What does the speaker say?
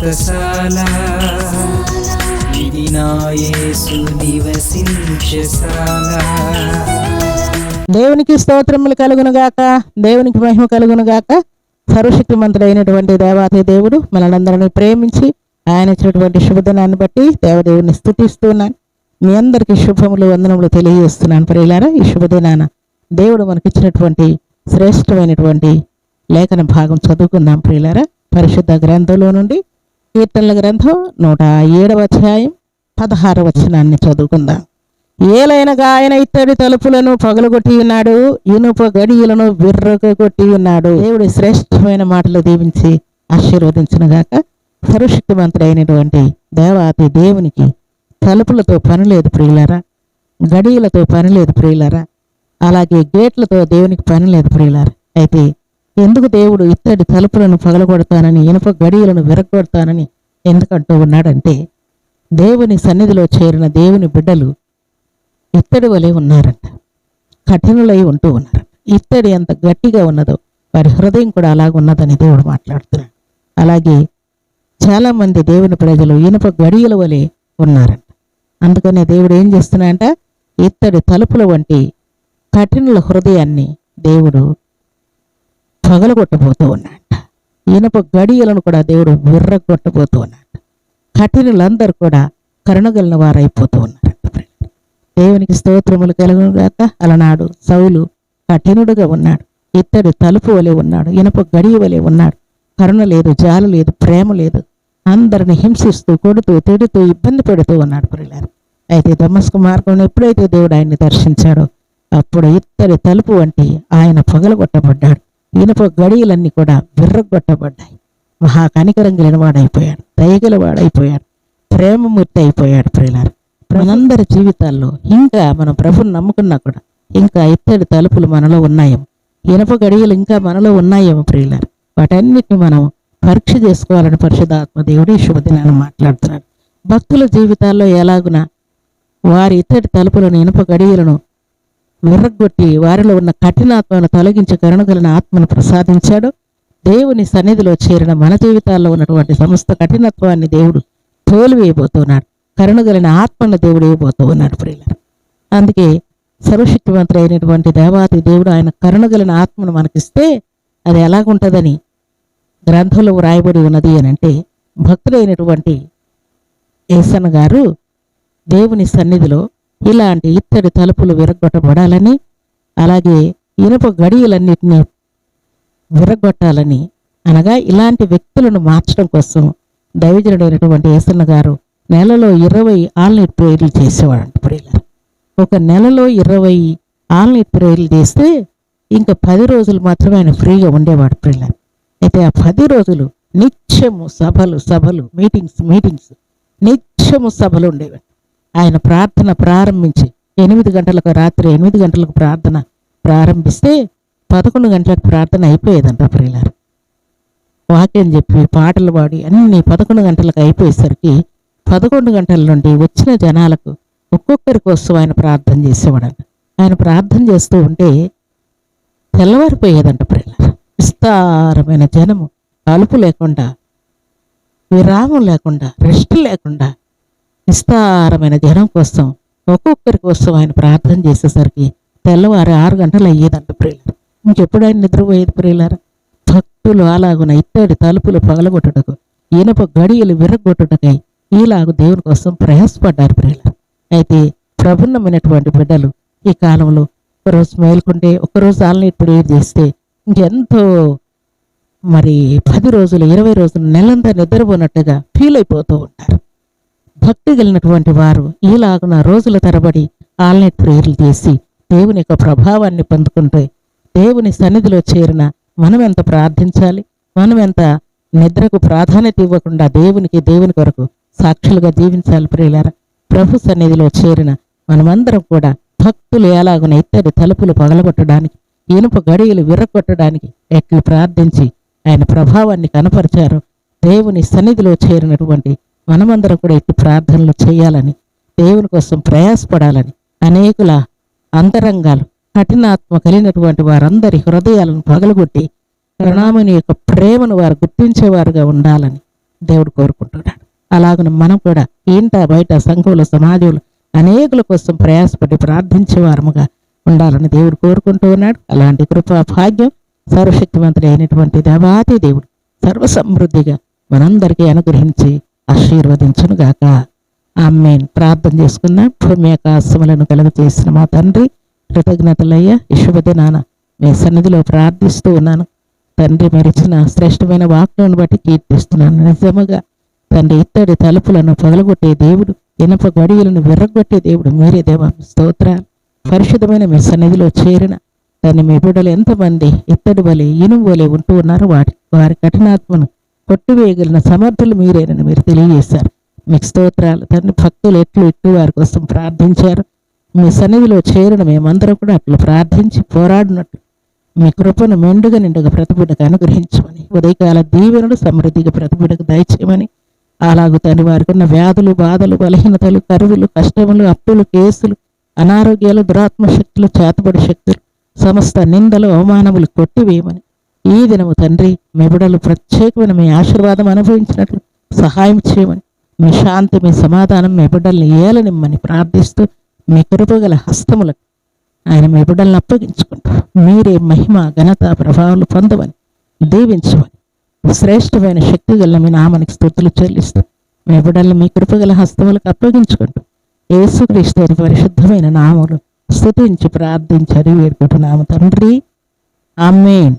వ్రతశాల ఇది నా నివసించశాల దేవునికి స్తోత్రములు కలుగునుగాక దేవునికి మహిమ కలుగునుగాక సర్వశక్తిమంతుడైనటువంటి దేవాతి దేవుడు మనలందరినీ ప్రేమించి ఆయన ఇచ్చినటువంటి శుభదినాన్ని బట్టి దేవదేవుని స్థుతిస్తున్నాను. మీ అందరికీ శుభములు వందనములు తెలియజేస్తున్నాను. ప్రియులారా ఈ శుభదినాన దేవుడు మనకిచ్చినటువంటి శ్రేష్టమైనటువంటి లేఖన భాగం చదువుకుందాం ప్రియులారా. పరిశుద్ధ గ్రంథంలో నుండి కీర్తనల గ్రంథం నూట ఏడవ అధ్యాయం పదహార వచనాన్ని చదువుకుందాం. ఏలైనగా ఆయన ఇత్తడి తలుపులను పగలగొట్టి ఉన్నాడు ఇనుప గడియలను విర్రగ కొట్టి ఉన్నాడు. దేవుడి శ్రేష్టమైన మాటలు దీవించి ఆశీర్వదించునుగాక సర్వశక్తివంతుడైనటువంటి దేవాతి దేవునికి తలుపులతో పని లేదు ప్రియులారా గడియలతో పని లేదు ప్రియులారా అలాగే గేట్లతో దేవునికి పని లేదు ప్రియులారా. అయితే ఎందుకు దేవుడు ఇత్తడి తలుపులను పగలగొడతానని ఇనుప గడియలను విరగొడతానని ఎందుకంటూ ఉన్నాడంటే దేవుని సన్నిధిలో చేరిన దేవుని బిడ్డలు ఇత్తడి వలె ఉన్నారంట. కఠినులై ఉంటూ ఉన్నారు ఇత్తడి ఎంత గట్టిగా ఉన్నదో వారి హృదయం కూడా అలాగ ఉన్నదని దేవుడు మాట్లాడుతున్నాడు. అలాగే చాలామంది దేవుని ప్రజలు ఇనుప గడియల వలె ఉన్నారంట. అందుకనే దేవుడు ఏం చేస్తున్నాడంట? ఇత్తడి తలుపుల వంటి కఠినుల హృదయాన్ని దేవుడు పగలగొట్టబోతూ ఉన్నాడు ఇనుప గడియలను కూడా దేవుడు విర్రగొట్టబోతూ ఉన్నాడు కఠినులందరూ కూడా కరుణగలిన వారైపోతూ ఉన్నారంట దేవునికి స్తోత్రములు కలుగుగాక అలనాడు సౌలు కఠినుడుగా ఉన్నాడు. ఇత్తడి తలుపు వలె ఉన్నాడు. ఇనప గడియ వలె ఉన్నాడు. కరుణ లేదు జాల లేదు ప్రేమ లేదు. అందరిని హింసిస్తూ కొడుతూ తిడుతూ ఇబ్బంది పెడుతూ ఉన్నాడు పిల్లలు అయితే దమస్క మార్గంలో ఎప్పుడైతే దేవుడు ఆయన్ని దర్శించాడో అప్పుడు ఇత్తడి తలుపు వంటి ఆయన పగలగొట్టబడ్డాడు. ఇనుప గడియలన్నీ కూడా విర్రగొట్టబడ్డాయి. మహా కనికరం కలిగిన వాడైపోయాడు దయగల వాడైపోయాడు ప్రేమమూర్తి అయిపోయాడు ప్రియులారు. మనందరి జీవితాల్లో ఇంకా మనం ప్రభుని నమ్ముకున్నా కూడా ఇంకా ఇత్తడి తలుపులు మనలో ఉన్నాయేమో. ఇనప గడియలు ఇంకా మనలో ఉన్నాయేమో ప్రియులారు. వాటన్నిటిని మనం పరీక్ష చేసుకోవాలని పరిశుధాత్మ దేవుడు ఈ శుభదినాన్ని మాట్లాడుతున్నాడు. భక్తుల జీవితాల్లో ఎలాగున వారి ఇత్తడి తలుపులను ఇనుప గడియలను విర్రగొట్టి వారిలో ఉన్న కఠినాత్మను తొలగించి కరుణగలన ఆత్మను ప్రసాదించాడు. దేవుని సన్నిధిలో చేరిన మన జీవితాల్లో ఉన్నటువంటి సమస్త కఠినత్వాన్ని దేవుడు తోలివేయబోతున్నాడు. కరుణగలిన ఆత్మను దేవుడు వేయబోతూ ఉన్నాడు ప్రియులారు. అందుకే సర్వశక్తివంతుడైనటువంటి దేవాతి దేవుడు ఆయన కరుణగలిన ఆత్మను మనకిస్తే అది ఎలాగుంటుందని గ్రంథంలో వ్రాయబడి ఉన్నది అని అంటే భక్తులైనటువంటి ఏసన్ గారు దేవుని సన్నిధిలో ఇలాంటి ఇత్తడి తలుపులు విరగొట్టబడాలని అలాగే ఇనుప గడియలన్నిటినీ విరగొట్టాలని అనగా ఇలాంటి వ్యక్తులను మార్చడం కోసం దైవజనుడైనటువంటి ఏసన్న గారు నెలలో ఇరవై ఆల్నైట్ ప్రేయర్లు చేసేవాడంట ప్రియులారు. ఒక నెలలో ఇరవై ఆల్నైట్ ప్రేయర్లు చేస్తే ఇంకా పది రోజులు మాత్రమే ఆయన ఫ్రీగా ఉండేవాడు ప్రియులారు. అయితే ఆ పది రోజులు నిత్యము సభలు సభలు మీటింగ్స్ మీటింగ్స్ నిత్యము సభలు ఉండేవి. ఆయన ప్రార్థన ప్రారంభించి ఎనిమిది గంటలకు రాత్రి ఎనిమిది గంటలకు ప్రార్థన ప్రారంభిస్తే పదకొండు గంటలకు ప్రార్థన అయిపోయేదంట ప్రియులారు. వాక్యం చెప్పి పాటలు పాడి అన్ని పదకొండు గంటలకు అయిపోయేసరికి పదకొండు గంటల నుండి వచ్చిన జనాలకు ఒక్కొక్కరి కోసం ఆయన ప్రార్థన చేసేవాడంట. ఆయన ప్రార్థన చేస్తూ ఉంటే తెల్లవారిపోయేదంట ప్రియులారు. విస్తారమైన జనము అలుపు లేకుండా విరామం లేకుండా రెస్ట్ లేకుండా విస్తారమైన జనం కోసం ఒక్కొక్కరి కోసం ఆయన ప్రార్థన చేసేసరికి తెల్లవారు ఆరు గంటలు అయ్యేదంట ప్రియులారు. ఇంకెప్పుడు ఆయన నిద్రపోయేది ప్రియులారు? భక్తులు అలాగున ఇత్తడి తలుపులు పగలగొట్టుటకు ఇనప గడియలు విరగొట్టుటకై ఈలాగు దేవుని కోసం ప్రయాసపడ్డారు ప్రియులారు. అయితే ప్రబున్నమైనటువంటి బిడ్డలు ఈ కాలంలో ఒకరోజు మేల్కొంటే ఒకరోజు ఆన్లైన్ ప్రేయర్ చేస్తే ఇంకెంతో మరి పది రోజులు ఇరవై రోజులు నెలంతా నిద్రపోనట్టుగా ఫీల్ అయిపోతూ ఉంటారు. భక్తి కలిగినటువంటి వారు ఈలాగున రోజుల తరబడి ఆన్లైన్ ప్రేయర్లు చేసి దేవుని యొక్క ప్రభావాన్ని పొందుకుంటే దేవుని సన్నిధిలో చేరిన మనం ఎంత ప్రార్థించాలి? మనం ఎంత నిద్రకు ప్రాధాన్యత ఇవ్వకుండా దేవునికి దేవుని కొరకు సాక్షులుగా జీవించాలి ప్రియులారా? ప్రభు సన్నిధిలో చేరిన మనమందరం కూడా భక్తులు ఎలాగున ఇత్తడి తలుపులు పగలగొట్టడానికి ఇనుప గడియలు విర్రగొట్టడానికి ఎట్లు ప్రార్థించి ఆయన ప్రభావాన్ని కనపరిచారు. దేవుని సన్నిధిలో చేరినటువంటి మనమందరం కూడా ఇట్టి ప్రార్థనలు చేయాలని దేవుని కోసం ప్రయాసపడాలని అనేకుల అంతరంగాలు కఠినాత్మ కలిగినటువంటి వారందరి హృదయాలను పగలగొట్టి ప్రణాముని యొక్క ప్రేమను వారు గుర్తించేవారుగా ఉండాలని దేవుడు కోరుకుంటున్నాడు. అలాగనే మనం కూడా ఇంట బయట సంఘంలో సమాజంలో అనేకుల కోసం ప్రయాసపడి ప్రార్థించేవారుగా ఉండాలని దేవుడు కోరుకుంటూ ఉన్నాడు. అలాంటి కృపా భాగ్యం సర్వశక్తివంతుడు అయినటువంటి దేవాతి దేవుడు సర్వసమృద్ధిగా మనందరికీ అనుగ్రహించి ఆశీర్వదించునుగాక. గాక ప్రార్థన చేసుకున్న భూమి ఆకాశములను కలుగ చేసిన మా తండ్రి కృతజ్ఞతలయ్యా. యశుభదినాన మీ సన్నిధిలో ప్రార్థిస్తూ ఉన్నాను. తండ్రి మరిచిన శ్రేష్టమైన వాక్యాలను బట్టి కీర్తిస్తున్నాను. నిజముగా తండ్రి ఇత్తడి తలుపులను పగలగొట్టే దేవుడు ఇనప గడియలను విర్రగొట్టే దేవుడు మీరే దేవ. స్తోత్రాలు. పరిశుద్ధమైన మీ సన్నిధిలో చేరిన తన మీ బిడ్డలు ఎంతమంది ఇత్తడి వలె ఇనుము వలె ఉంటూ ఉన్నారు వాటి వారి కఠినాత్మను కొట్టివేయగలిగిన సమర్థులు మీరేనని మీరు తెలియజేశారు. మీకు స్తోత్రాలు. తండ్రి భక్తులు ఎట్లు ఇట్లు వారి కోసం ప్రార్థించారు. మీ సన్నిధిలో చేరిన మేమందరం కూడా అట్లు ప్రార్థించి పోరాడినట్లు మీ కృపను మెండుగా నిండుగా ప్రతిబిడ్డకు అనుగ్రహించమని ఉదయకాల దీవెనలు సమృద్ధిగా ప్రతిబిడ్డకు దయచేయమని అలాగూ తండ్రి వారికి ఉన్న వ్యాధులు బాధలు బలహీనతలు కరువులు కష్టములు అప్పులు కేసులు అనారోగ్యాలు దురాత్మ శక్తులు చేతబడి శక్తులు సమస్త నిందలు అవమానములు కొట్టివేయమని ఈ దినము తండ్రి మీ ప్రత్యేకమైన మీ ఆశీర్వాదం అనుభవించినట్లు సహాయం చేయమని మీ శాంతి మీ సమాధానం మీ బిడ్డల్ని ఏలనిమ్మని ప్రార్థిస్తూ మీ కృపగల హస్తములకు ఆయన మీ బిడ్డల్ని అప్పగించుకుంటూ మీరే మహిమ ఘనత ప్రభావాలు పొందవని దీవించమని శ్రేష్టమైన శక్తి గల మీ నామానికి స్థుతులు చెల్లిస్తూ మీ బిడ్డల్ని మీ కృపగల హస్తములకు అప్పగించుకుంటూ యేసుక్రీస్తు పరిశుద్ధమైన నామములు స్థుతించి ప్రార్థించి అడిగి వేడుకుంటున్నాము తండ్రి. ఆమెన్.